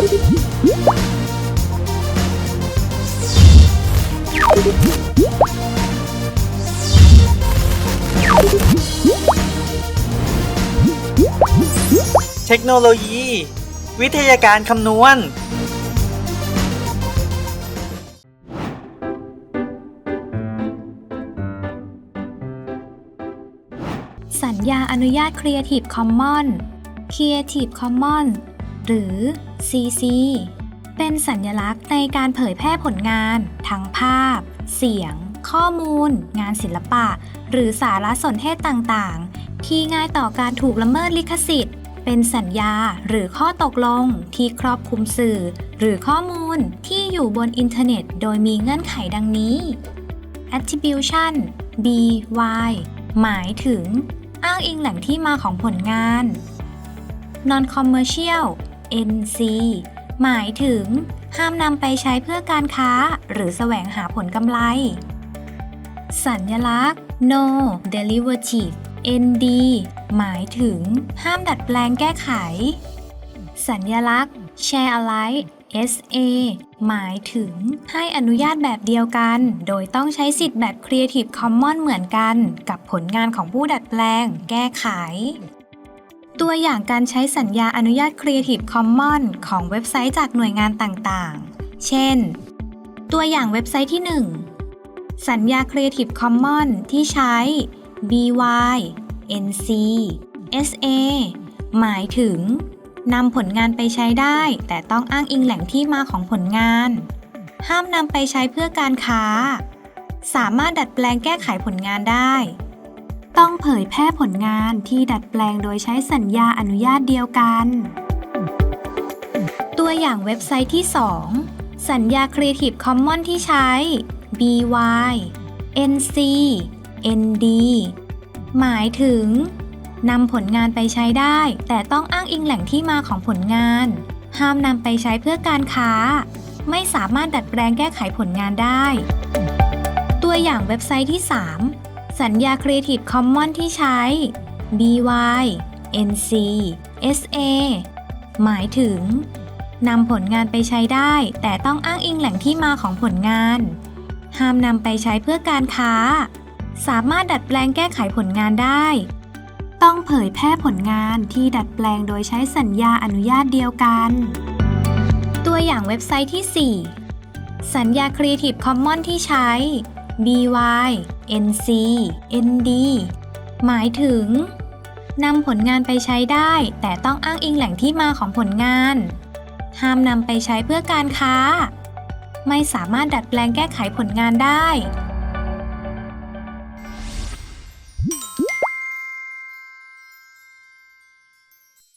เทคโนโลยี วิทยาการคำนวณ สัญญาอนุญาต Creative Commons Creative Commons หรือ CC เป็นสัญลักษณ์ในการเผยแพร่ผลงาน ทั้งภาพ เสียง ข้อมูล งานศิลปะ หรือสารสนเทศต่างๆ ที่ง่ายต่อการถูกละเมิดลิขสิทธิ์ เป็นสัญญาหรือข้อตกลงที่ครอบคลุมสื่อ หรือข้อมูลที่อยู่บนอินเทอร์เน็ต โดยมีเงื่อนไขดังนี้ attribution by หมายถึง อ้างอิงแหล่งที่มาของผลงาน non-commercial NC หมายถึง ห้ามนำไปใช้เพื่อการค้า หรือแสวงหาผลกำไร สัญลักษณ์ no derivative ND หมายถึง ห้ามดัดแปลงแก้ไข สัญลักษณ์ share alike SA หมายถึง ให้อนุญาตแบบเดียวกัน โดยต้องใช้สิทธิ์แบบ Creative Commons เหมือนกัน กับผลงานของผู้ดัดแปลง แก้ไข ตัวอย่างการใช้สัญญาอนุญาต Creative Commons ของเว็บไซต์จากหน่วยงานต่างๆ เช่น ตัวอย่างเว็บไซต์ที่ 1 สัญญา Creative Commons ที่ใช้ BY NC SA หมายถึงนำผลงานไปใช้ได้ แต่ต้องอ้างอิงแหล่งที่มาของผลงาน ห้ามนำไปใช้เพื่อการค้า สามารถดัดแปลงแก้ไขผลงานได้ ต้องเผยแพร่ผลงานที่ดัดแปลงโดยใช้สัญญาอนุญาตเดียวกัน ตัวอย่างเว็บไซต์ที่ 2 สัญญา Creative Commons ที่ใช้ BY NC ND หมายถึงนำผลงานไปใช้ได้ แต่ต้องอ้างอิงแหล่งที่มาของผลงาน ห้ามนำไปใช้เพื่อการค้า ไม่สามารถดัดแปลงแก้ไขผลงานได้ ตัวอย่างเว็บไซต์ที่ 3 สัญญา Creative Commons ที่ใช้ BY NC SA หมายถึงนำผลงานไปใช้ได้ แต่ต้องอ้างอิงแหล่งที่มาของผลงาน ห้ามนำไปใช้เพื่อการค้า สามารถดัดแปลงแก้ไขผลงานได้ ต้องเผยแพร่ผลงานที่ดัดแปลงโดยใช้สัญญาอนุญาตเดียวกัน ตัวอย่างเว็บไซต์ที่ 4 สัญญา Creative Commons ที่ใช้ BY NC ND หมายถึงนำผลงานไปใช้ได้ แต่ต้องอ้างอิงแหล่งที่มาของผลงาน ห้ามนำไปใช้เพื่อการค้า ไม่สามารถดัดแปลงแก้ไขผลงานได้